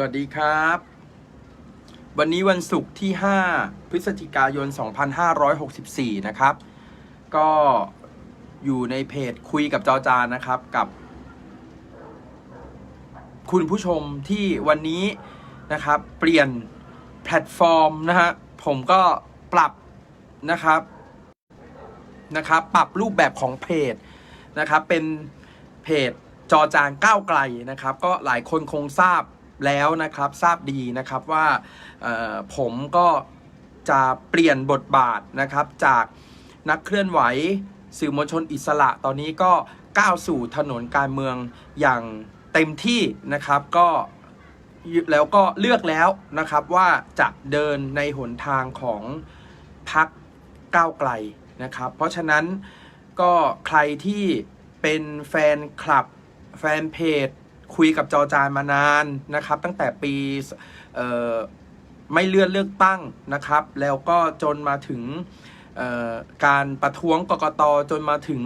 สวัสดีครับ วันนี้วันศุกร์ที่ 5 พฤศจิกายน 2564 นะครับ ก็อยู่ในเพจคุยกับจอจานนะครับกับ คุณผู้ชมที่วันนี้นะครับ เปลี่ยนแพลตฟอร์มนะฮะผมก็ปรับนะครับนะครับ ปรับรูปแบบของเพจนะครับ เป็นเพจจอจานก้าวไกลนะครับ ก็หลายคนคงทราบ แล้วนะครับทราบดีนะครับว่าผมก็จะเปลี่ยนบทบาทนะครับจากนักเคลื่อนไหวสื่อมวลชนอิสระตอนนี้ก็ก้าวสู่ถนนการเมืองอย่างเต็มที่นะครับก็แล้วก็เลือกแล้วนะครับว่าจะเดินในหนทางของพักก้าวไกลนะครับ เพราะฉะนั้นก็ใครที่เป็นแฟนคลับแฟนเพจ คุยกับจอจานมานานนะครับ ตั้งแต่ปีไม่เลื่อนเลือกตั้งนะครับ แล้วก็จนมาถึงการประท้วงกกตจนมาถึง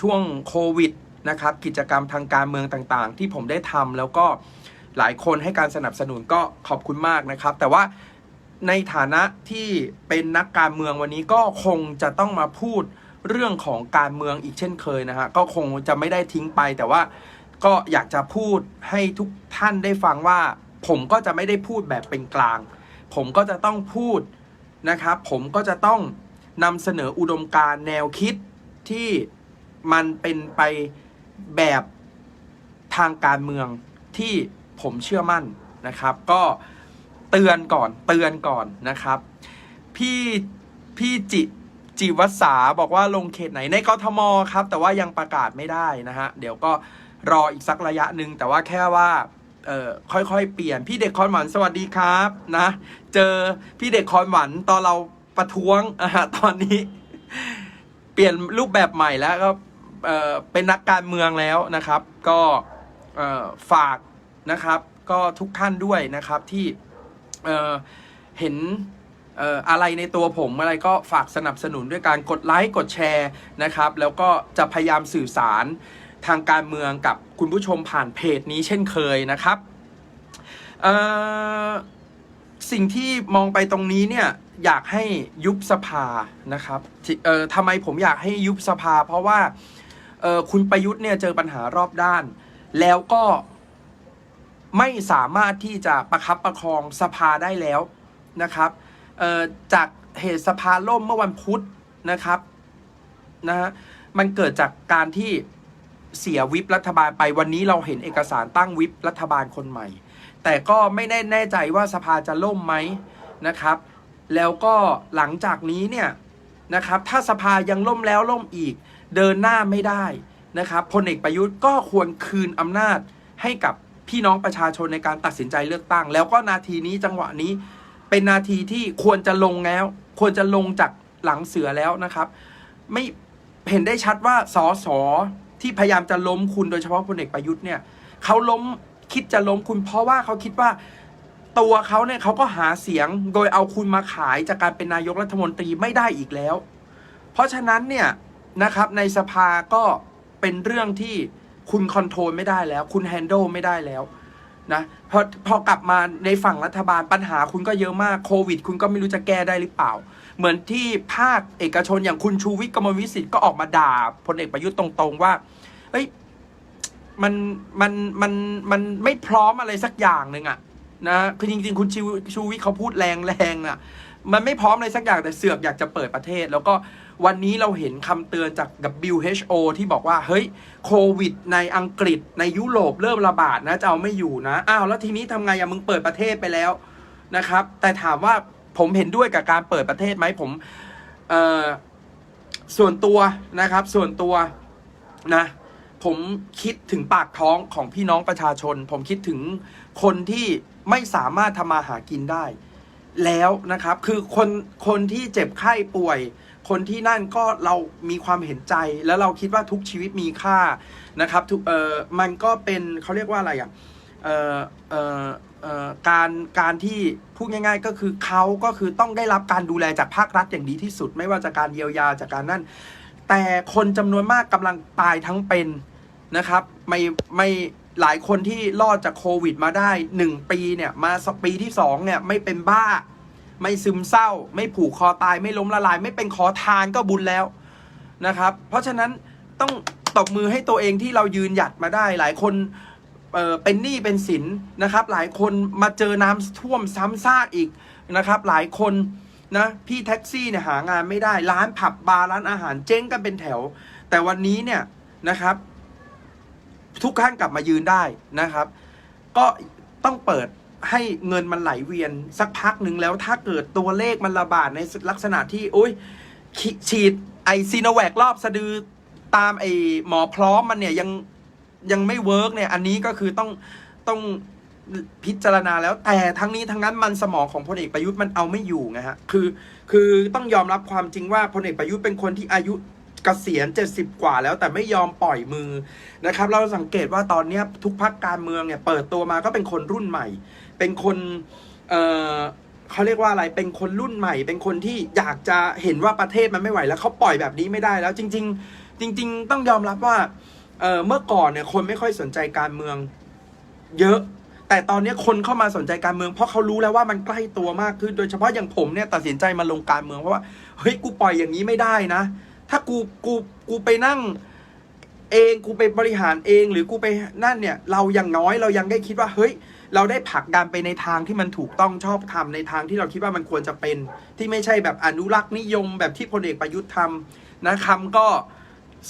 ช่วงโควิดนะครับกิจกรรมทางการเมืองต่างๆ ที่ผมได้ทำแล้วก็หลายคนให้การสนับสนุนก็ขอบคุณมากนะครับ แต่ว่าในฐานะที่เป็นนักการเมืองวันนี้ก็คงจะต้องมาพูดเรื่องของการเมืองอีกเช่นเคยนะฮะก็คงจะไม่ได้ทิ้งไปแต่ว่า ก็อยากจะพูดให้ทุกท่านได้ฟังว่า ผมก็จะไม่ได้พูดแบบเป็นกลาง ผมก็จะต้องพูดนะครับ ผมก็จะต้องนำเสนออุดมการณ์แนวคิดที่มันเป็นไปแบบทางการเมืองที่ผมเชื่อมั่นนะครับ ก็เตือนก่อนเตือนก่อนนะครับ พี่พี่จิจิวัสาบอกว่าลงเขตไหนในกทมครับ แต่ว่ายังประกาศไม่ได้นะฮะเดี๋ยวก็ รออีกสักระยะหนึ่งแต่ว่าแค่ว่าเออค่อยๆ เปลี่ยนพี่เด็กคอนหวันสวัสดีครับนะ เจอพี่เด็กคอนหวันตอนเราประท้วงอะฮะตอนนี้ เปลี่ยนรูปแบบใหม่แล้วก็เออเป็นนักการเมืองแล้วนะครับ ก็เออฝากนะครับ ก็ทุกท่านด้วยนะครับที่เออเห็นเอ่ออะไรในตัวผมอะไรก็ฝากสนับสนุนด้วยการกดไลค์กดแชร์นะครับ แล้วก็จะพยายามสื่อสาร ทางการเมืองกับคุณผู้ชมผ่านเพจนี้เช่นเคยนะครับสิ่งที่มองไปตรงนี้เนี่ยอยากให้ยุบสภานะครับที่เอ่อทำไมผมอยากให้ยุบสภา เพราะว่าเอ่อคุณประยุทธ์เนี่ยเจอปัญหารอบด้าน แล้วก็ไม่สามารถที่จะประคับประคองสภาได้แล้วนะครับเอ่อจากเหตุสภาล่มเมื่อวันพุธนะครับนะฮะมันเกิดจากการที่ เสียวิปรัฐบาลไปวันนี้เราเห็นเอกสารตั้งวิปรัฐบาลคนใหม่ แต่ก็ไม่ได้แน่ใจว่าสภาจะล่มไหมนะครับ แล้วก็หลังจากนี้เนี่ยนะครับถ้าสภายังล่มแล้วล่มอีก เดินหน้าไม่ได้นะครับพลเอกประยุทธ์ก็ควรคืนอำนาจให้กับพี่น้องประชาชนในการตัดสินใจเลือกตั้ง แล้วก็นาทีนี้จังหวะนี้เป็นนาทีที่ควรจะลงแล้ว ควรจะลงจากหลังเสือแล้วนะครับ ไม่เห็นได้ชัดว่าสอสอ ที่พยายามจะล้มคุณโดยเฉพาะพลเอกประยุทธ์เนี่ยเขาล้มคิดจะล้มคุณ เพราะว่าเขาคิดว่าตัวเขาเนี่ยเขาก็หาเสียงโดยเอาคุณมาขายจากการเป็นนายกรัฐมนตรีไม่ได้อีกแล้ว เพราะฉะนั้นเนี่ยนะครับในสภาก็เป็นเรื่องที่คุณคอนโทรลไม่ได้แล้ว คุณแฮนด์ลไม่ได้แล้วนะพอพอกลับมาในฝั่งรัฐบาลปัญหาคุณก็เยอะมากโควิด คุณก็ไม่รู้จะแก้ได้หรือเปล่า เหมือนที่ภาคเอกชนอย่างคุณชูวิทย์กมลวิสิทธิ์ก็ออกมาด่าพลเอกประยุทธ์ตรงๆว่าเฮ้ยมันมันมันมันไม่พร้อมอะไรสักอย่างหนึ่งอะนะคือจริงๆ คุณชูชูวิทย์เขาพูดแรงแรงๆอะมันไม่พร้อมอะไรสักอย่างแต่เสือกอยากจะเปิดประเทศ แล้วก็วันนี้เราเห็นคำเตือนจาก WHO ที่บอกว่า เฮ้ยโควิดในอังกฤษในยุโรปเริ่มระบาดนะจะเอาไม่อยู่นะอ้าวแล้วทีนี้ทำไงอะมึงเปิดประเทศไปแล้วนะครับ แต่ถามว่า ผมเห็นด้วยกับการเปิดประเทศไหมผมเออส่วนตัวนะครับ ส่วนตัวนะผมคิดถึงปากท้องของพี่น้องประชาชน ผมคิดถึงคนที่ไม่สามารถทำมาหากินได้ แล้วนะครับคือคนคนที่เจ็บไข้ป่วย คนที่นั่นก็เรามีความเห็นใจ แล้วเราคิดว่าทุกชีวิตมีค่านะครับทุกเออมันก็เป็นเขาเรียกว่าอะไรอะเออเออ การการที่พูดง่าย ๆ ก็คือเขาก็คือต้องได้รับการดูแลจากภาครัฐอย่างดีที่สุด ไม่ว่าจากการเยียวยาจากการนั่น แต่คนจำนวนมากกำลังตายทั้งเป็นนะครับไม่ไม่หลายคนที่รอดจากโควิดมาได้หนึ่งปีเนี่ยมาสปีที่สองเนี่ยไม่เป็นบ้า ไม่ซึมเศร้า ไม่ผูกคอตายไม่ล้มละลาย ไม่เป็นขอทานก็บุญแล้วนะครับ เพราะฉะนั้นต้องตบมือให้ตัวเองที่เรายืนหยัดมาได้หลายคน เป็นหนี้เป็นสินนะครับ หลายคนมาเจอน้ำท่วมซ้ำซากอีกนะครับ หลายคนนะพี่แท็กซี่เนี่ยหางานไม่ได้ร้านผับบาร์ร้านอาหารเจ๊งกันเป็นแถว แต่วันนี้เนี่ยนะครับ ทุกท่านกลับมายืนได้นะครับ ก็ต้องเปิดให้เงินมันไหลเวียนสักพักหนึ่งแล้วถ้าเกิดตัวเลขมันระบาดในลักษณะที่โอ้ยฉีดไอซีโนแวครอบสะดือตามไอหมอพร้อมมันเนี่ยยัง ยังไม่เวิร์กเนี่ยอันนี้ก็คือต้องต้องพิจารณาแล้วแต่ทั้งนี้ทั้งนั้นมันสมองของพลเอกประยุทธ์มันเอาไม่อยู่ไงฮะคือคือต้องยอมรับความจริงว่าพลเอกประยุทธ์เป็นคนที่อายุเกษียณ 70 กว่าแล้วแต่ไม่ยอมปล่อยมือนะครับ เราสังเกตว่าตอนนี้ทุกพักการเมืองเนี่ยเปิดตัวมาก็เป็นคนรุ่นใหม่ เป็นคนเออเขาเรียกว่าอะไรเป็นคนรุ่นใหม่ เป็นคนที่อยากจะเห็นว่าประเทศมันไม่ไหวแล้วเขาปล่อยแบบนี้ไม่ได้แล้วจริง ๆ จริง ๆ ต้องยอมรับว่า เออเมื่อก่อนเนี่ยคนไม่ค่อยสนใจการเมือง เยอะ แต่ตอนนี้คนเข้ามาสนใจการเมือง เพราะเขารู้แล้วว่ามันใกล้ตัวมากขึ้นโดยเฉพาะอย่างผมเนี่ยตัดสินใจมาลงการเมืองเพราะว่าเฮ้ยกูปล่อยอย่างนี้ไม่ได้นะ ถ้ากูกูกูไปนั่งเองกูไปบริหารเองหรือกูไปนั่นเนี่ย เรายังน้อยเรายังได้คิดว่าเฮ้ย เราได้ผลักดันไปในทางที่มันถูกต้องชอบทำในทางที่เราคิดว่ามันควรจะเป็น ที่ไม่ใช่แบบอนุรักษ์นิยมแบบที่พลเอกประยุทธ์ทำนะคำก็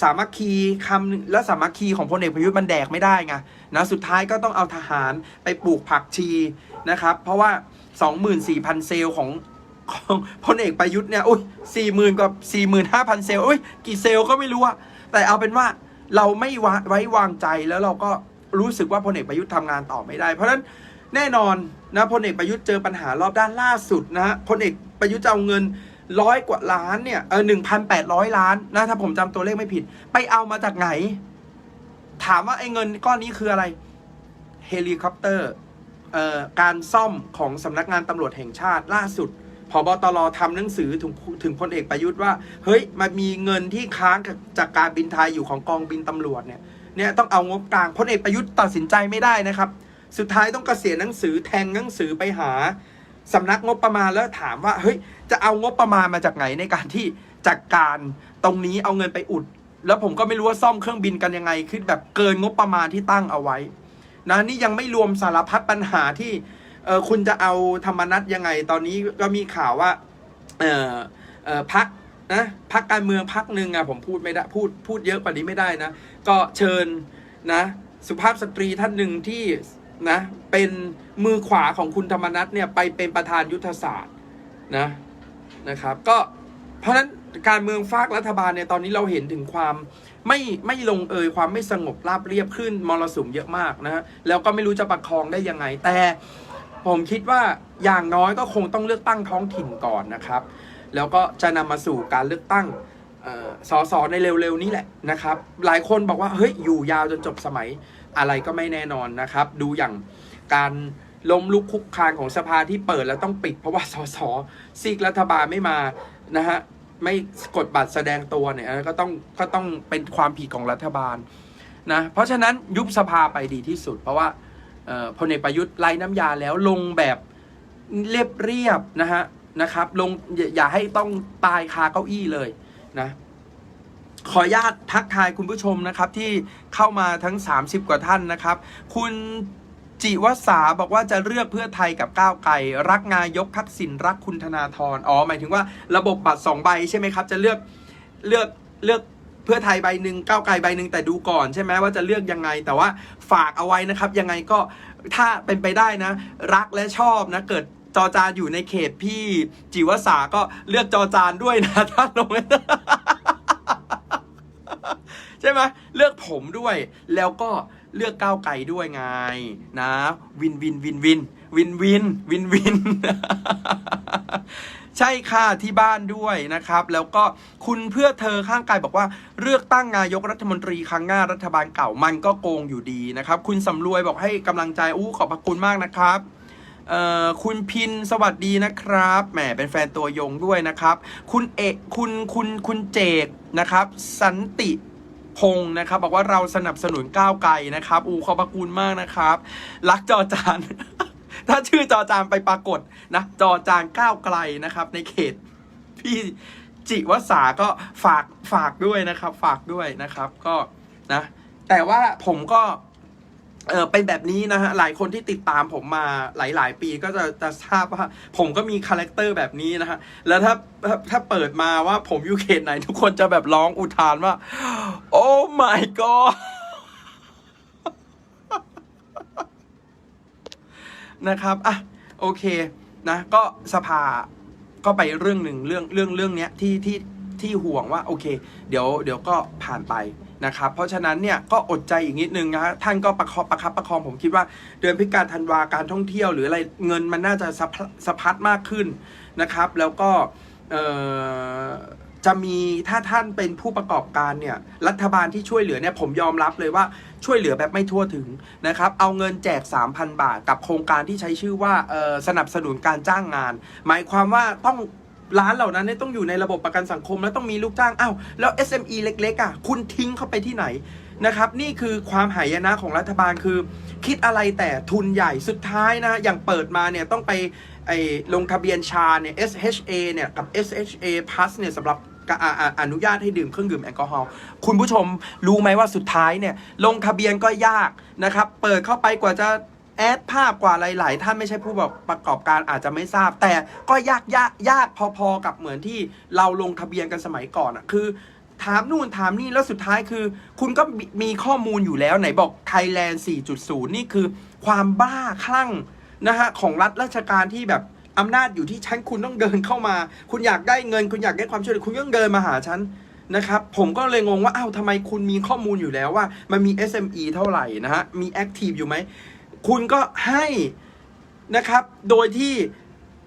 สามัคคีคำและสามัคคีของพลเอกประยุทธ์มันแดกไม่ได้ไงนะสุดท้ายก็ต้องเอาทหารไปปลูกผักชีนะครับ เพราะว่า 24,000 เซลล์ของของพลเอกประยุทธ์เนี่ยอุ้ย40,000กับ45,000เซลล์อุ้ยกี่เซลล์ก็ไม่รู้อะแต่เอาเป็นว่าเราไม่ไว้วางใจแล้วเราก็รู้สึกว่าพลเอกประยุทธ์ทำงานต่อไม่ได้ เพราะฉะนั้นแน่นอนนะพลเอกประยุทธ์เจอปัญหารอบด้านล่าสุดนะฮะพลเอกประยุทธ์จะเอาเงิน ร้อยกว่าล้านเนี่ยเออหนึ่งพันแปดร้อยล้านนะถ้าผมจำตัวเลขไม่ผิด ไปเอามาจากไหน ถามว่าไอ้เงินก้อนนี้คืออะไร เฮลิคอปเตอร์เอ่อการซ่อมของสำนักงานตำรวจแห่งชาติล่าสุดพบตรทำหนังสือถึงถึงพลเอกประยุทธ์ว่า เฮ้ยมันมีเงินที่ค้างจากการบินไทยอยู่ของกองบินตำรวจเนี่ยเนี่ยต้องเอางบกลางพลเอกประยุทธ์ตัดสินใจไม่ได้นะครับ สุดท้ายต้องกเกษียณหนังสือแทงหนังสือไปหา สำนักงบประมาณแล้วถามว่าเฮ้ยจะเอางบประมาณมาจากไหนในการที่จัดการตรงนี้เอาเงินไปอุด แล้วผมก็ไม่รู้ว่าซ่อมเครื่องบินกันยังไงคือแบบเกินงบประมาณที่ตั้งเอาไว้นะนี่ยังไม่รวมสารพัดปัญหาที่เออคุณจะเอาธรรมนัตยังไง ตอนนี้ก็มีข่าวว่าเออเออพักนะพักการเมืองพักหนึ่งอะผมพูดไม่ได้พูดพูดเยอะกว่านี้ไม่ได้นะ ก็เชิญนะสุภาพสตรีท่านหนึ่งที่ นะเป็นมือขวาของคุณธรรมนัฐเนี่ยไปเป็นประธานยุทธศาสตร์นะนะครับก็เพราะฉะนั้นการเมืองฝากรัฐบาลเนี่ยตอนนี้เราเห็นถึงความไม่ไม่ลงเอยความไม่สงบราบเรียบขึ้นมรสุมเยอะมากนะฮะแล้วก็ไม่รู้จะประคองได้ยังไง แต่ผมคิดว่าอย่างน้อยก็คงต้องเลือกตั้งท้องถิ่นก่อนนะครับ แล้วก็จะนำมาสู่การเลือกตั้งออสอสอในเร็วๆนี้แหละนะครับ หลายคนบอกว่าเฮ้ยอยู่ยาวจนจบสมัย อะไรก็ไม่แน่นอนนะครับ ดูอย่างการล้มลุกคุกคานของสภาที่เปิดแล้วต้องปิด เพราะว่าสสซีกรัฐบาลไม่มานะฮะไม่กดบัตรแสดงตัวเนี่ยก็ต้องก็ต้องเป็นความผิดของรัฐบาลนะเพราะฉะนั้นยุบสภาไปดีที่สุด เพราะว่าพลเอกประยุทธ์ไล่น้ำยาแล้วลงแบบเรียบเรียบนะฮะนะครับลงอย่าอย่าให้ต้องตายคาเก้าอี้เลยนะ ขออนุญาตทักทายคุณผู้ชมนะครับที่เข้ามาทั้ง 30 กว่าท่านนะครับ คุณจิวสาบอกว่าจะเลือกเพื่อไทยกับก้าวไกลรักนายกทักษิณรักคุณธนาธรอ๋อหมายถึงว่าระบบบัตรสองใบใช่ไหมครับ จะเลือกเลือกเลือกเพื่อไทยใบหนึ่งก้าวไกลใบหนึ่งแต่ดูก่อนใช่ไหมว่าจะเลือกยังไง แต่ว่าฝากเอาไว้นะครับ ยังไงก็ถ้าเป็นไปได้นะ รักและชอบนะ เกิดจอจานอยู่ในเขตพี่จิวสาก็เลือกจอจานด้วยนะถ้าลง ใช่ไหมเลือกผมด้วย แล้วก็เลือกก้าวไกลด้วยไงนะวินวินวินวินวินวินวินวินใช่ค่ะที่บ้านด้วยนะครับ แล้วก็คุณเพื่อเธอข้างกายบอกว่า เลือกตั้งนายกรัฐมนตรีครั้งหน้ารัฐบาลเก่ามันก็โกงอยู่ดีนะครับ คุณสำรวยบอกให้กำลังใจอู้ขอบพระคุณมากนะครับคุณพินสวัสดีนะครับ แหมเป็นแฟนตัวยงด้วยนะครับ คุณเอกคุณคุณคุณเจกนะครับ สันติ พงศ์นะครับ บอกว่าเราสนับสนุนก้าวไกลนะครับ อูขอบพระคุณมากนะครับ รักจอจาน ถ้าชื่อจอจานไปปรากฏนะ จอจานก้าวไกลนะครับ ในเขตพี่จิวสาก็ฝากฝากด้วยนะครับ ฝากด้วยนะครับ ก็นะ แต่ว่าผมก็ เออเป็นแบบนี้นะฮะ หลายคนที่ติดตามผมมาหลาย ๆ ปีก็จะจะทราบว่าผมก็มีคาแรคเตอร์แบบนี้นะฮะ แล้วถ้าถ้าถ้าเปิดมาว่าผมอยู่เขตไหน ทุกคนจะแบบร้องอุทานว่า โอ้ my god นะครับ อะ โอเค นะ ก็สภาก็ไปเรื่องหนึ่งเรื่องเรื่องเรื่องเนี้ยที่ที่ที่ห่วงว่า โอเค เดี๋ยวเดี๋ยวก็ผ่านไป นะครับ เพราะฉะนั้นเนี่ยก็อดใจอีกนิดนึงนะฮะท่านก็ประคองประคับประคองผมคิดว่าเดือนพฤศจิกาธันวาการท่องเที่ยวหรืออะไรเงินมันน่าจะสะพัดมากขึ้นนะครับ แล้วก็จะมีถ้าท่านเป็นผู้ประกอบการเนี่ยรัฐบาลที่ช่วยเหลือเนี่ยผมยอมรับเลยว่าช่วยเหลือแบบไม่ทั่วถึงนะครับ เอาเงินแจก 3,000 บาท กับโครงการที่ใช้ชื่อว่าสนับสนุนการจ้างงาน หมายความว่าต้อง ร้านเหล่านั้นเนี่ยต้องอยู่ในระบบประกันสังคม แล้วต้องมีลูกจ้างอ้าวแล้ว SME เล็กๆอะคุณทิ้งเข้าไปที่ไหนนะครับนี่คือความหายนะของรัฐบาลคือ คิดอะไรแต่ทุนใหญ่สุดท้ายนะอย่างเปิดมาเนี่ยต้องไปไอ้ลงทะเบียนชาเนี่ย SHA เนี่ยกับ SHA Plus เนี่ยสำหรับกาอ่าอนุญาตให้ดื่มเครื่องดื่มแอลกอฮอล์คุณผู้ชมรู้ไหมว่าสุดท้ายเนี่ยลงทะเบียนก็ยากนะครับ เปิดเข้าไปกว่าจะ แอดภาพกว่าหลายๆ ท่านไม่ใช่ผู้ประกอบการอาจจะไม่ทราบ แต่ก็ยากยากยากพอๆกับเหมือนที่เราลงทะเบียนกันสมัยก่อนอะคือ ถามนู่นถามนี่แล้วสุดท้ายคือ คุณก็มีข้อมูลอยู่แล้วไหนบอก Thailand 4.0 นี่คือความบ้าคลั่งนะฮะของรัฐราชการที่แบบอำนาจอยู่ที่ฉันคุณต้องเดินเข้ามา คุณอยากได้เงิน คุณอยากได้ความช่วยเหลือคุณต้องเดินมาหาฉันนะครับผมก็เลยงงว่าอ้าวทำไมคุณมีข้อมูลอยู่แล้วว่า มันมี SME เท่าไหร่นะฮะมี Active อยู่ไหม คุณก็ให้นะครับ โดยที่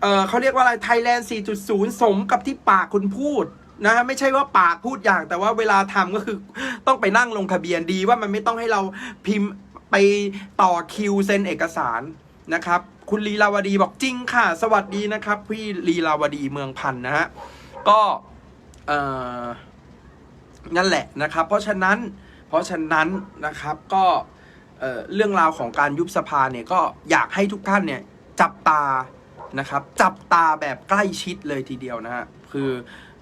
เเขาเรียกว่าอะไร Thailand 4.0 สมกับที่ปากคุณพูดนะฮะไม่ใช่ว่าปากพูดอย่าง แต่ว่าเวลาทำก็คือต้องไปนั่งลงทะเบียนดีว่ามันไม่ต้องให้เราพิมพ์ไปต่อคิวเซ็นเอกสารนะครับ คุณลีลาวดีบอกจริงค่ะ สวัสดีนะครับ พี่ลีลาวดีเมืองพันธ์นะฮะก็นั่นแหละนะครับ เพราะฉะนั้นเพราะฉะนั้นนะครับก็ เเรื่องราวของการยุบสภาเนี่ยก็อยากให้ทุกท่านเนี่ยจับตานะครับจับตาแบบใกล้ชิดเลยทีเดียวนะฮะคือ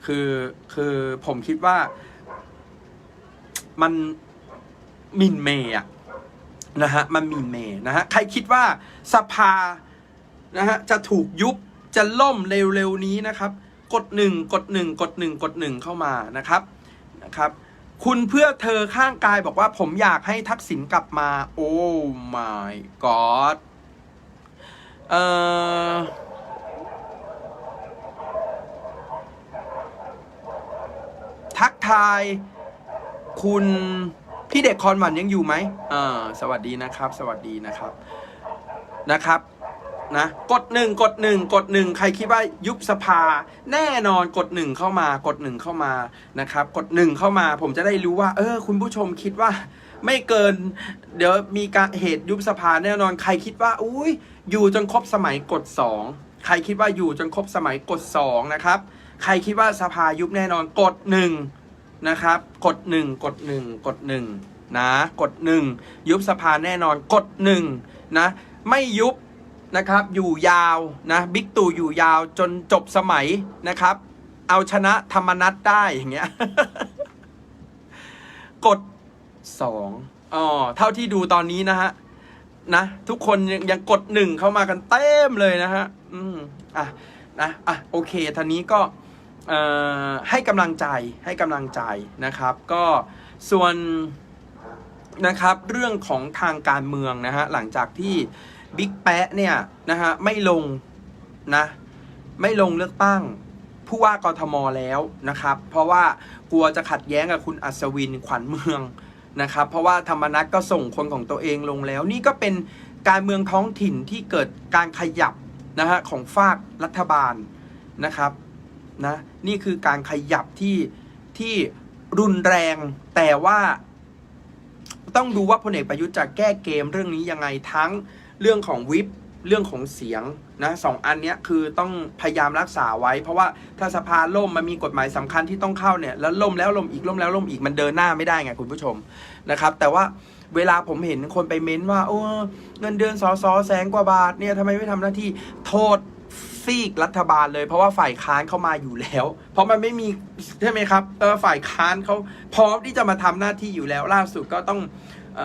คือคือผมคิดว่ามันมินเมย์อะนะฮะมันมินเมย์นะฮะใครคิดว่าสภานะฮะจะถูกยุบจะล่มเร็วๆนี้นะครับ กดหนึ่งกดหนึ่งกดหนึ่งกดหนึ่งเข้ามานะครับนะครับ คุณเพื่อเธอข้างกายบอกว่าผมอยากให้ทักษิณกลับมา โอ้ my god เอ่อทักทาย คุณพี่เด็กคอนหวันยังอยู่ไหมอ่าสวัสดีนะครับ สวัสดีนะครับนะครับ นะกดหนึ่งกดหนึ่งกดหนึ่งใครคิดว่ายุบสภา แน่นอนกดหนึ่งเข้ามากดหนึ่งเข้ามานะครับกดหนึ่งเข้ามาผมจะได้รู้ว่า เออ คุณผู้ชมคิดว่า ไม่เกิน เดี๋ยวมีการเหตุยุบสภาแน่นอนใครคิดว่า อุ้ยอยู่จนครบสมัยกดสองใครคิดว่าอยู่จนครบสมัยกดสองนะครับใครคิดว่าสภายุบแน่นอนกดหนึ่งนะครับ กดหนึ่งกดหนึ่งกดหนึ่งนะกดหนึ่งยุบสภาแน่นอนกดหนึ่งนะไม่ยุบ นะครับอยู่ยาวนะบิ๊กตู่อยู่ยาวจนจบสมัยนะครับ เอาชนะธรรมนัตได้อย่างเงี้ยกดสองอ๋อเท่าที่ดูตอนนี้นะฮะนะทุกคนยังยังกดหนึ่งเข้ามากันเต็มเลยนะฮะอืมอะนะอะโอเคท่านี้ก็เอ่อให้กำลังใจให้กำลังใจนะครับ ก็ส่วนนะครับเรื่องของทางการเมืองนะฮะหลังจากที่ บิ๊กแปะเนี่ยนะฮะไม่ลงนะไม่ลงเลือกตั้งผู้ว่ากทมแล้วนะครับ เพราะว่ากลัวจะขัดแย้งกับคุณอัศวินขวัญเมืองนะครับ เพราะว่าธรรมนัตก็ส่งคนของตัวเองลงแล้ว นี่ก็เป็นการเมืองท้องถิ่นที่เกิดการขยับนะฮะของฝากรัฐบาลนะครับนะนี่คือการขยับที่ที่รุนแรงแต่ว่า ต้องดูว่าพลเอกประยุทธ์จะแก้เกมเรื่องนี้ยังไงทั้ง เรื่องของวิปเรื่องของเสียงนะสองอันเนี้ยคือต้องพยายามรักษาไว้ เพราะว่าถ้าสภาล่มมันมีกฎหมายสำคัญที่ต้องเข้าเนี่ยแล้วล่มแล้วล่มอีกล่มแล้วล่มอีกมันเดินหน้าไม่ได้ไงคุณผู้ชมนะครับ แต่ว่าเวลาผมเห็นคนไปเม้นว่า โอ้เงินเดือนสอสอแสนกว่าบาทเนี่ยทำไมไม่ทำหน้าที่โทษซีกรัฐบาลเลยเพราะว่าฝ่ายค้านเข้ามาอยู่แล้ว เพราะมันไม่มีใช่ไหมครับเออฝ่ายค้านเขาพร้อมที่จะมาทำหน้าที่อยู่แล้วล่าสุดก็ต้อง เ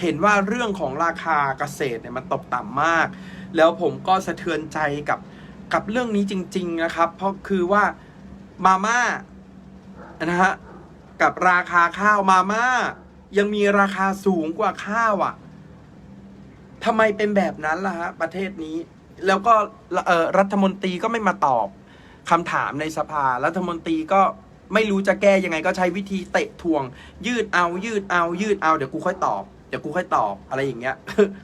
เห็นว่าเรื่องของราคาเกษตรเนี่ยมันตกต่ำมาก แล้วผมก็สะเทือนใจกับกับเรื่องนี้จริง ๆนะครับ เพราะคือว่ามาม่านะฮะกับราคาข้าวมาม่ายังมีราคาสูงกว่าข้าวอะ่ะทำไมเป็นแบบนั้นล่ะฮะประเทศนี้ แล้วก็รัฐมนตรีก็ไม่มาตอบคำถามในสภารัฐมนตรีก็ ไม่รู้จะแก้ยังไงก็ใช้วิธีเตะทวง ยืดเอายืดเอายืดเอาเดี๋ยวกูค่อยตอบเดี๋ยวกูค่อยตอบอะไรอย่างเงี้ย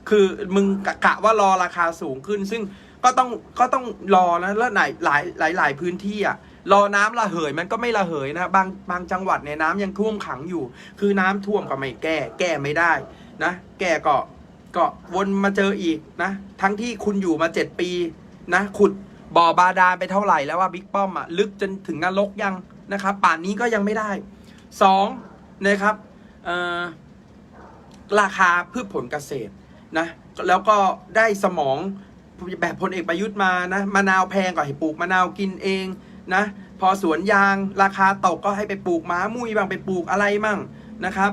คือมึงกะกะว่ารอราคาสูงขึ้น ซึ่งก็ต้องก็ต้องรอนะแล้วไหนหลายหลายหลายพื้นที่อะรอน้ำระเหยมันก็ไม่ระเหยนะบางบางจังหวัดเนี่ยน้ำยังท่วมขังอยู่ คือน้ำท่วมก็ไม่แก้ แก้ไม่ได้นะแก้ก็ก็วนมาเจออีกนะ ทั้งที่คุณอยู่มาเจ็ดปีนะขุดบ่อบาดาลไปเท่าไหร่แล้วว่าบิ๊กป้อมอะลึกจนถึงนรกยัง นะครับ ป่านนี้ก็ยังไม่ได้สองนะครับราคาพืชผลเกษตรนะแล้วก็ได้สมองแบบพลเอกประยุทธ์มานะมะนาวแพงก็ให้ปลูกมะนาวกินเองนะพอสวนยางราคาตกก็ให้ไปปลูกม้ามุ้ยบ้างไปปลูกอะไรมั่งนะครับ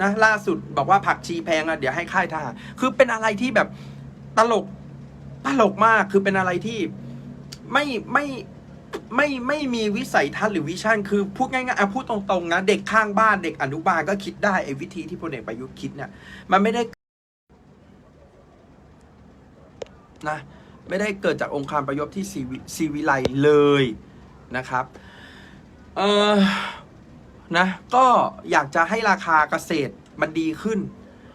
นะล่าสุดบอกว่าผักชีแพงอะเดี๋ยวให้ค่ายทหารคือเป็นอะไรที่แบบตลกตลกมากคือเป็นอะไรที่ไม่ไม่ ไม่ไม่มีวิสัยทัศน์หรือวิชั่น คือพูดง่ายๆอะพูดตรงๆนะเด็กข้างบ้านเด็กอนุบาลก็คิดได้ไอ้วิธีที่พลเอกประยุทธ์คิดเนี่ยมันไม่ได้นะไม่ได้เกิดจากองค์การประยบที่ซีวิซีวิไลเลยนะครับเออนะก็อยากจะให้ราคาเกษตรมันดีขึ้น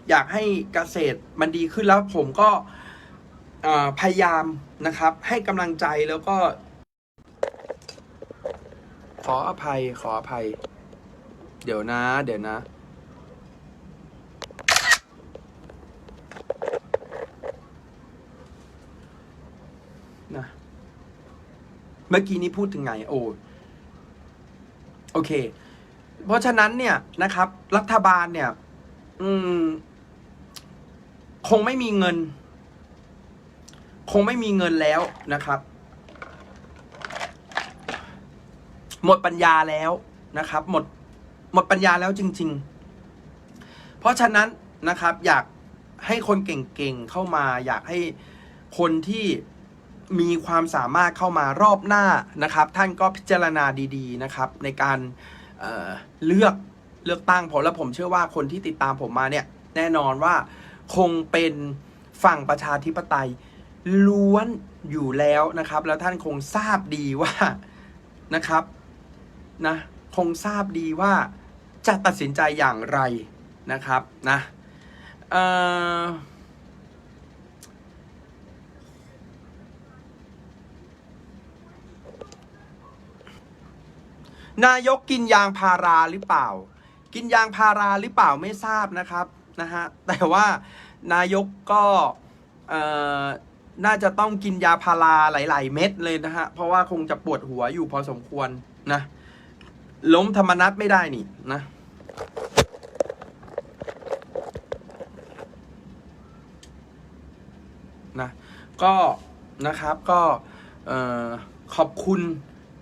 อยากให้เกษตรมันดีขึ้นแล้วผมก็พยายามนะครับให้กำลังใจแล้วก็ ออภัย ขออภัย เดี๋ยวนะ เดี๋ยวนะ นะ เมื่อกี้นี้พูดถึงไง โอ้โอเค เพราะฉะนั้นเนี่ยนะครับ รัฐบาลเนี่ย อืม คงไม่มีเงิน คงไม่มีเงินแล้วนะครับ หมดปัญญาแล้วนะครับ หมดหมดปัญญาแล้วจริง ๆ เพราะฉะนั้นนะครับ อยากให้คนเก่งๆเข้ามา อยากให้คนที่มีความสามารถเข้ามารอบหน้านะครับ ท่านก็พิจารณาดีๆนะครับ ในการเเลือกเลือกตั้งผมแล้วผมเชื่อว่าคนที่ติดตามผมมาเนี่ย แน่นอนว่าคงเป็นฝั่งประชาธิปไตยล้วนอยู่แล้วนะครับ แล้วท่านคงทราบดีว่านะครับ นะคงทราบดีว่าจะตัดสินใจอย่างไรนะครับนะนายกกินยางพาราหรือเปล่า กินยางพาราหรือเปล่าไม่ทราบนะครับนะฮะแต่ว่านายกก็น่าจะต้องกินยาพาราหลาย ๆ เม็ดเลยนะฮะเพราะว่าคงจะปวดหัวอยู่พอสมควรนะ ล้มธรรมนัตไม่ได้นี่นะนะก็นะครับก็ขอบคุณ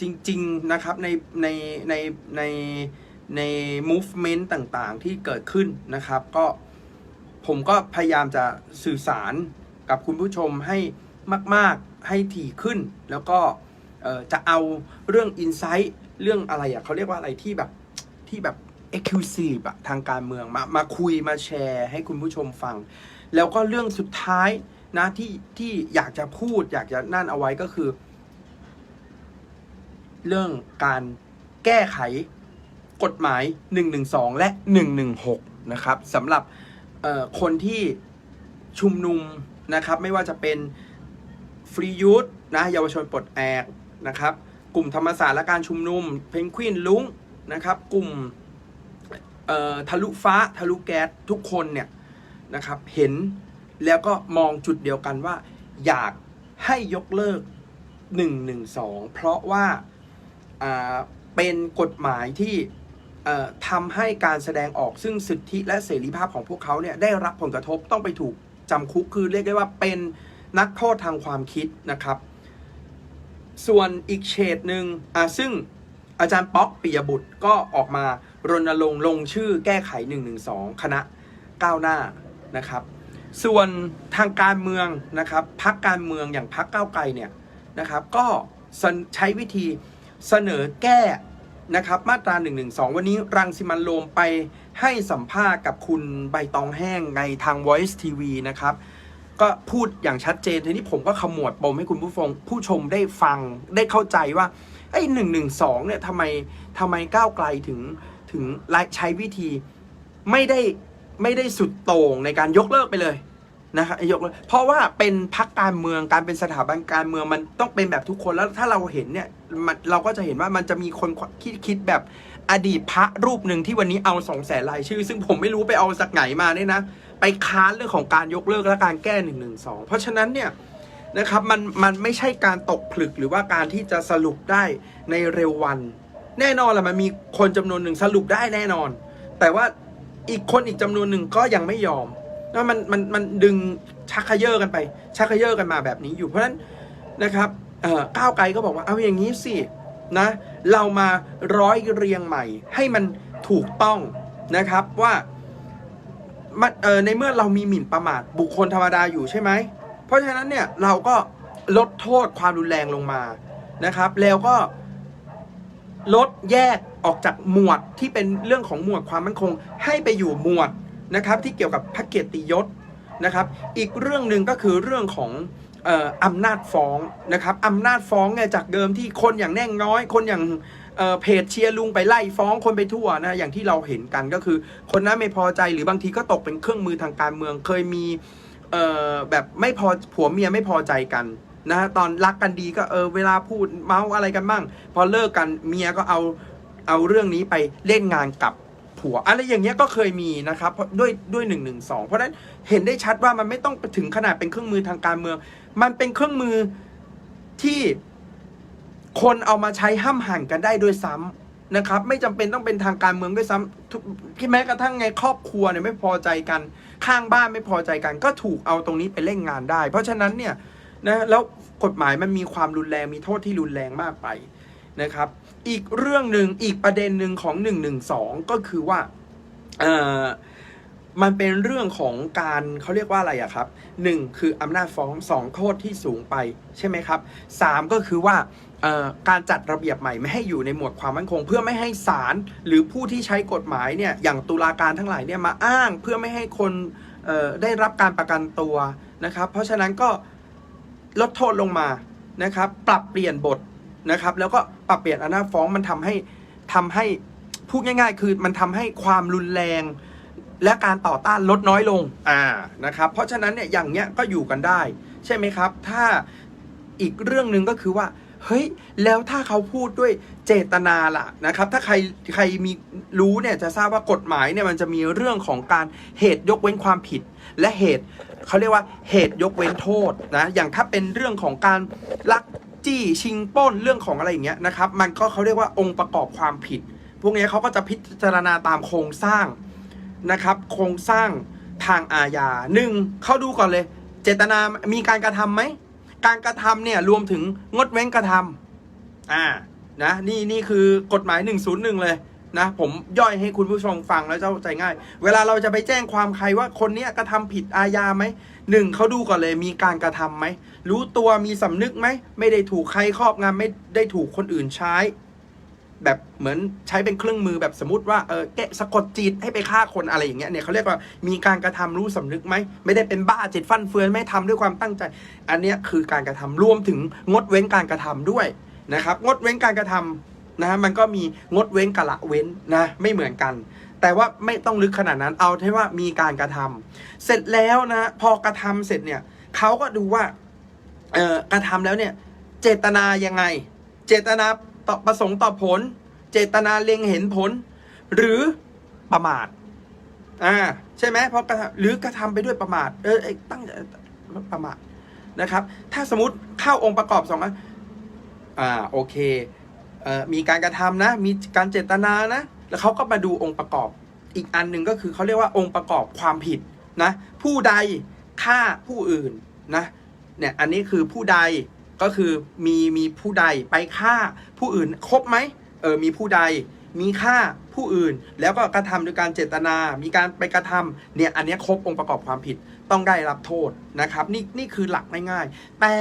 จริง ๆ นะครับ ในในในในใน movement ต่างๆ ที่เกิดขึ้นนะครับ ก็ผมก็พยายามจะสื่อสารกับคุณผู้ชมให้มาก ๆ ให้ถี่ขึ้น แล้วก็จะเอาเรื่อง insight เรื่องอะไรอะเขาเรียกว่าอะไรที่แบบที่แบบ exclusive อะทางการเมืองมามาคุยมาแชร์ให้คุณผู้ชมฟัง แล้วก็เรื่องสุดท้ายนะที่ที่อยากจะพูด อยากจะนั่นเอาไว้ก็คือ เรื่องการแก้ไขกฎหมาย 112 และ 116 นะครับสำหรับคนที่ชุมนุมนะครับ ไม่ว่าจะเป็นฟรียูธนะเยาวชนปลดแอกนะครับ กลุ่มธรรมศาสตร์และการชุมนุม เพนกวินลุงนะครับ กลุ่มทะลุฟ้าทะลุแก๊สทุกคนเนี่ยนะครับเห็นแล้วก็มองจุดเดียวกันว่า อยากให้ยกเลิก 112 เพราะว่าาเป็นกฎหมายที่ทำให้การแสดงออกซึ่งสิทธิและเสรีภาพของพวกเขาเนี่ยได้รับผลกระทบต้องไปถูกจำคุกคือเรียกได้ว่าเป็นนักโทษทางความคิดนะครับ ส่วนอีกเฉดหนึ่งอะซึ่งอาจารย์ป๊อกปิยบุตรก็ออกมารณรงค์ลงชื่อแก้ไข 112 คณะก้าวหน้านะครับ ส่วนทางการเมืองนะครับพักการเมืองอย่างพักก้าวไกลเนี่ยนะครับ ก็ใช้วิธีเสนอแก้นะครับมาตรา112วันนี้รังสิมันโรมไปให้สัมภาษณ์กับคุณใบตองแห้งในทาง Voice TV นะครับ ก็พูดอย่างชัดเจนทีนี้ผมก็ขมวดปมให้คุณผู้ฟังผู้ชมได้ฟังได้เข้าใจว่าไอ้หนึ่งหนึ่งสองเนี่ยทำไมทำไมก้าวไกลถึงถึงใช้วิธีไม่ได้ไม่ได้สุดโต่งในการยกเลิกไปเลยนะครับยกเลิกเพราะว่าเป็นพักการเมืองการเป็นสถาบันการเมืองมันต้องเป็นแบบทุกคนแล้วถ้าเราเห็นเนี่ยมันเราก็จะเห็นว่ามันจะมีคนคิดคิดแบบอดีตพระรูปหนึ่งที่วันนี้เอาสองแสนรายชื่อ ซึ่งผมไม่รู้ไปเอาจากไหนมาเนี่ยนะ ไปค้านเรื่องของการยกเลิกและการแก้1นึเพราะฉะนั้นเนี่ยนะครับมันมันไม่ใช่การตกผลึกหรือว่าการที่จะสรุปได้ในเร็ววัน แน่นอนแหละมันมีคนจำนวนหนึ่งสรุปได้แน่นอน แต่ว่าอีกคนอีกจำนวนหนึ่งก็ยังไม่ยอมแล้วมันมันมันดึงชักเขย่อกันไป ชักเขย่อกันมาแบบนี้อยู่เพราะฉะนั้นนะครับเอ่อก้าวไกลก็บอกว่าเอาอย่างนี้สินะเรามาร้อยเรียงใหม่ ให้มันถูกต้องนะครับว่า มันเออในเมื่อเรามีหมิ่นประมาทบุคคลธรรมดาอยู่ใช่ไหม เพราะฉะนั้นเนี่ยเราก็ลดโทษความรุนแรงลงมานะครับ แล้วก็ลดแยกออกจากหมวดที่เป็นเรื่องของหมวดความมั่นคง ให้ไปอยู่หมวดนะครับที่เกี่ยวกับพระเกียรติยศนะครับ อีกเรื่องหนึ่งก็คือเรื่องของอออำนาจฟ้องนะครับอำนาจฟ้องเนี่ยจากเดิมที่คนอย่างแน่งน้อย คนอย่าง เเพจเชียร์ลุงไปไล่ฟ้องคนไปทั่วนะอย่างที่เราเห็นกันก็คือ คนนั้นไม่พอใจหรือบางทีก็ตกเป็นเครื่องมือทางการเมืองเคยมีแบบไม่พอผัวเมียไม่พอใจกันนะตอนรักกันดีก็เออเวลาพูดเมาอะไรกันบ้าง พอเลิกกันเมียก็เอาเอาเรื่องนี้ไปเล่นงานกับผัวอะไรอย่างเงี้ยก็เคยมีนะครับเพราะด้วยด้วยหนึ่งหนึ่งสองเพราะฉะนั้นเห็นได้ชัดว่ามันไม่ต้องไปถึงขนาดเป็นเครื่องมือทางการเมือง มันเป็นเครื่องมือที่ คนเอามาใช้ห้ามหันกันได้ด้วยซ้ำนะครับ ไม่จำเป็นต้องเป็นทางการเมืองด้วยซ้ำทุกแม้กระทั่งไงครอบครัวเนี่ยไม่พอใจกัน ข้างบ้านไม่พอใจกัน ก็ถูกเอาตรงนี้ไปเล่นงานได้ เพราะฉะนั้นเนี่ยนะแล้วกฎหมายมันมีความรุนแรงมีโทษที่รุนแรงมากไปนะครับ อีกเรื่องหนึ่งอีกประเด็นหนึ่งของ1นึก็คือว่าเอ่อมันเป็นเรื่องของการเขาเรียกว่าอะไรอะครับหนึ่งคืออำนาจฟ้องสองโทษที่สูงไปใช่ไหมครับสามก็คือว่า การจัดระเบียบใหม่ไม่ให้อยู่ในหมวดความมั่นคง เพื่อไม่ให้ศาลหรือผู้ที่ใช้กฎหมายเนี่ยอย่างตุลาการทั้งหลายเนี่ยมาอ้างเพื่อไม่ให้คนได้รับการประกันตัวนะครับ เพราะฉะนั้นก็ลดโทษลงมานะครับ ปรับเปลี่ยนบทนะครับ แล้วก็ปรับเปลี่ยนอำนาจฟ้องมันทำให้ทำให้พูดง่าย ๆ คือมันทำให้ความรุนแรง และการต่อต้านลดน้อยลงอ่านะครับ เพราะฉะนั้นเนี่ยอย่างเงี้ยก็อยู่กันได้ ใช่ไหมครับ ถ้าอีกเรื่องหนึ่งก็คือว่า เฮ้ย แล้วถ้าเขาพูดด้วยเจตนาล่ะนะครับ ถ้าใครใครมีรู้เนี่ยจะทราบว่ากฎหมายเนี่ยมันจะมีเรื่องของการเหตุยกเว้นความผิด และเหตุเขาเรียกว่าเหตุยกเว้นโทษนะ อย่างถ้าเป็นเรื่องของการลักจี้ชิงป้นเรื่องของอะไรอย่างเงี้ยนะครับ มันก็เขาเรียกว่าองค์ประกอบความผิด พวกนี้เขาก็จะพิจารณาตามโครงสร้างนะครับโครงสร้างทางอาญาหนึ่งเขาดูก่อนเลย เจตนามีการกระทำไหม การกระทำเนี่ยรวมถึงงดเว้นกระทำอ่านะนี่นี่คือกฎหมาย 101 เลยนะ ผมย่อยให้คุณผู้ชมฟังแล้วเข้าใจง่าย เวลาเราจะไปแจ้งความใครว่าคนเนี้ยกระทำผิดอาญาไหมหนึ่งเขาดูก่อนเลยมีการกระทำไหมรู้ตัวมีสำนึกไหมไม่ได้ถูกใครครอบงำไม่ได้ถูกคนอื่นใช้ แบบเหมือนใช้เป็นเครื่องมือแบบสมมติว่าเออแกะสะกดจิตให้ไปฆ่าคนอะไรอย่างเงี้ยเนี่ยเขาเรียกว่ามีการกระทำรู้สำนึกไหมไม่ได้เป็นบ้าจิตฟั่นเฟือนไม่ทำด้วยความตั้งใจ อันเนี้ยคือการกระทำรวมถึงงดเว้นการกระทำด้วยนะครับ งดเว้นการกระทำนะฮะมันก็มีงดเว้นกะละเว้นนะไม่เหมือนกัน แต่ว่าไม่ต้องลึกขนาดนั้นเอาแค่ว่ามีการกระทำเสร็จแล้วนะพอกระทำเสร็จเนี่ยเขาก็ดูว่าเออกระทำแล้วเนี่ย เจตนายังไง เจตนา ต่อประสงค์ต่อผล เจตนาเล็งเห็นผล หรือประมาทอ่าใช่ไหมเพราะกระทำหรือกระทำไปด้วยประมาท เออไอ้ตั้งประมาทนะครับ ถ้าสมมติเข้าองค์ประกอบสองอันอ่าโอเคเอ่อมีการกระทำนะ มีการเจตนานะ แล้วเขาก็มาดูองค์ประกอบอีกอันหนึ่งก็คือเขาเรียกว่าองค์ประกอบความผิดนะ ผู้ใดฆ่าผู้อื่นนะเนี่ยอันนี้คือผู้ใด ก็คือมีมีผู้ใดไปฆ่าผู้อื่นครบไหมเออมีผู้ใดมีฆ่าผู้อื่น แล้วก็กระทำโดยการเจตนา มีการไปกระทำเนี่ยอันนี้ครบองค์ประกอบความผิดต้องได้รับโทษนะครับ นี่นี่คือหลักง่ายๆ แต่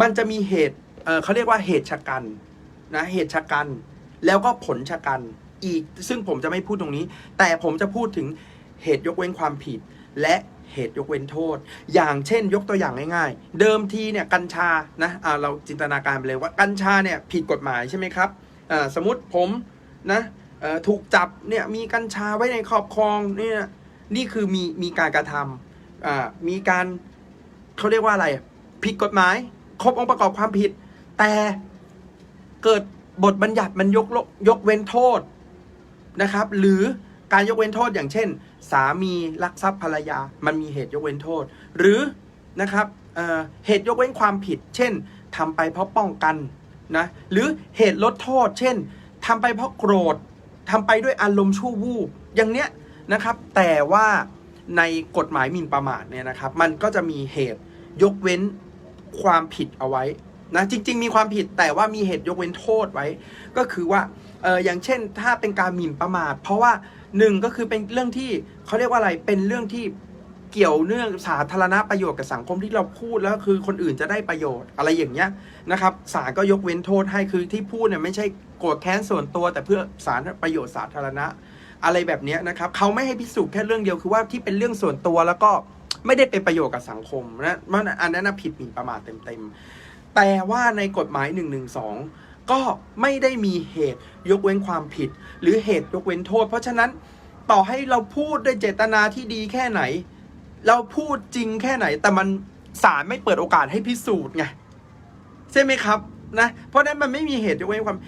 มันจะมีเหตุเออเขาเรียกว่าเหตุชะกันนะเหตุชะกันแล้วก็ผลชะกันอีกซึ่งผมจะไม่พูดตรงนี้ แต่ผมจะพูดถึงเหตุยกเว้นความผิดและ เหตุยกเว้นโทษ อย่างเช่นยกตัวอย่างง่ายๆ เดิมทีเนี่ยกัญชานะอ่าเราจินตนาการไปเลยว่ากัญชาเนี่ยผิดกฎหมายใช่ไหมครับสมมติผมนะถูกจับเนี่ยมีกัญชาไว้ในครอบครองเนี่ยนี่คือมีมีการกระทำมีการเขาเรียกว่าอะไรผิดกฎหมาย ครบองค์ประกอบความผิด แต่เกิดบทบัญญัติมันยกยกเว้นโทษนะครับ หรือการยกเว้นโทษอย่างเช่น สามีลักทรัพย์ภรรยา มันมีเหตุยกเว้นโทษ หรือนะครับเอ่อเหตุยกเว้นความผิด เช่นทำไปเพราะป้องกันนะหรือเหตุลดโทษ เช่นทำไปเพราะโกรธทำไปด้วยอารมณ์ชั่ววูบอย่างเนี้ยนะครับแต่ว่าในกฎหมายหมิ่นประมาทเนี่ยนะครับ มันก็จะมีเหตุยกเว้นความผิดเอาไว้ นะจริง ๆ มีความผิดแต่ว่ามีเหตุยกเว้นโทษไว้ ก็คือว่าเอออย่างเช่นถ้าเป็นการหมิ่นประมาท เพราะว่าหนึ่งก็คือเป็นเรื่องที่เขาเรียกว่าอะไรเป็นเรื่องที่เกี่ยวเนื่องสาธารณประโยชน์กับสังคมที่เราพูดแล้วคือคนอื่นจะได้ประโยชน์อะไรอย่างเงี้ยนะครับศาลก็ยกเว้นโทษให้คือที่พูดเนี่ยไม่ใช่โกรธแค้นส่วนตัว แต่เพื่อสารประโยชน์สาธารณะ อะไรแบบเนี้ยนะครับเขาไม่ให้พิสูจน์แค่เรื่องเดียวคือว่าที่เป็นเรื่องส่วนตัวแล้วก็ไม่ได้เป็นประโยชน์กับสังคมนะมันอันนั้นผิดหมิ่นประมาทเต็มๆ แต่ว่าในกฎหมาย 112 ก็ไม่ได้มีเหตุยกเว้นความผิด หรือเหตุยกเว้นโทษ เพราะฉะนั้นต่อให้เราพูดด้วยเจตนาที่ดีแค่ไหน เราพูดจริงแค่ไหน แต่มันศาลไม่เปิดโอกาสให้พิสูจน์ไงใช่ไหมครับนะเพราะฉะนั้นมันไม่มีเหตุยกเว้นความ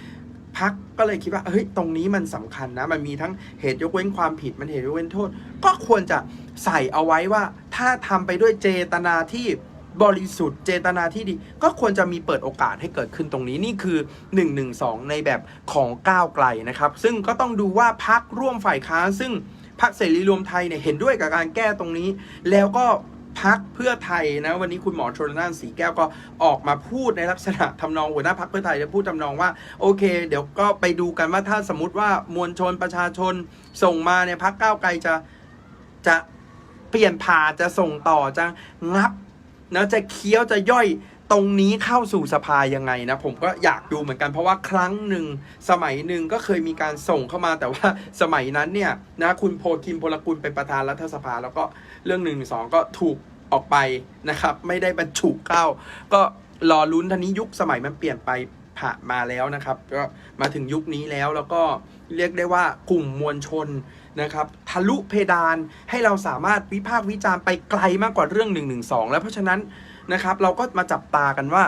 พักก็เลยคิดว่าเฮ้ยตรงนี้มันสำคัญนะ มันมีทั้งเหตุยกเว้นความผิดมันเหตุยกเว้นโทษ ก็ควรจะใส่เอาไว้ว่า ถ้าทำไปด้วยเจตนาที่ บริสุทธิ์เจตนาที่ดี ก็ควรจะมีเปิดโอกาสให้เกิดขึ้นตรงนี้นี่คือ 112 ในแบบของก้าวไกลนะครับ ซึ่งก็ต้องดูว่าพักร่วมฝ่ายค้านซึ่งพรรคเสรีรวมไทยเนี่ยเห็นด้วยกับการแก้ตรงนี้ แล้วก็พักเพื่อไทยนะวันนี้คุณหมอชนน่านสีแก้วก็ออกมาพูดในลักษณะทำนองหัวหน้าพักเพื่อไทยจะพูดทำนองว่าโอเค เดี๋ยวก็ไปดูกันว่าถ้าสมมติว่ามวลชนประชาชนส่งมาเนี่ยพักก้าวไกลจะจะเปลี่ยนผ่าจะส่งต่อจะงับ นะจะเคี้ยวจะย่อยตรงนี้เข้าสู่สภายังไงนะ ผมก็อยากดูเหมือนกันเพราะว่าครั้งหนึ่งสมัยหนึ่งก็เคยมีการส่งเข้ามาแต่ว่าสมัยนั้นเนี่ยนะคุณโพคิมพลกุลเป็นประธานรัฐสภา แล้วก็เรื่องหนึ่งสองก็ถูกออกไปนะครับ ไม่ได้บรรจุเข้า ก็รอลุ้นทันนี้ยุคสมัยมันเปลี่ยนไปผ่านมาแล้วนะครับ ก็มาถึงยุคนี้แล้วแล้วก็เรียกได้ว่ากลุ่มมวลชน นะครับทะลุเพดานให้เราสามารถวิพากษ์วิจารณ์ไปไกลมากกว่าเรื่อง1นึแล้วเพราะฉะนั้นนะครับเราก็มาจับตากันว่า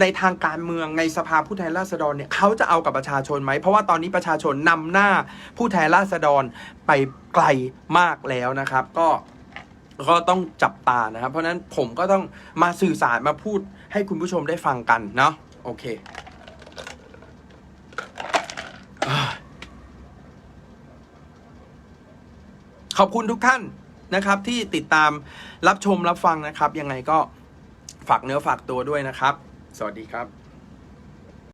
ในทางการเมืองในสภาผู้แทนราษฎรเนี่ยเขาจะเอากับประชาชนไหม เพราะว่าตอนนี้ประชาชนนำหน้าผู้แทนราษฎรไปไกลมากแล้วนะครับ ก็ก็ต้องจับตานะครับ เพราะฉะนั้นผมก็ต้องมาสื่อสารมาพูดให้คุณผู้ชมได้ฟังกันเนาะโอเคอ่า ขอบคุณทุกท่านนะครับ ที่ติดตามรับชมรับฟังนะครับ ยังไงก็ฝากเนื้อฝากตัวด้วยนะครับ สวัสดีครับ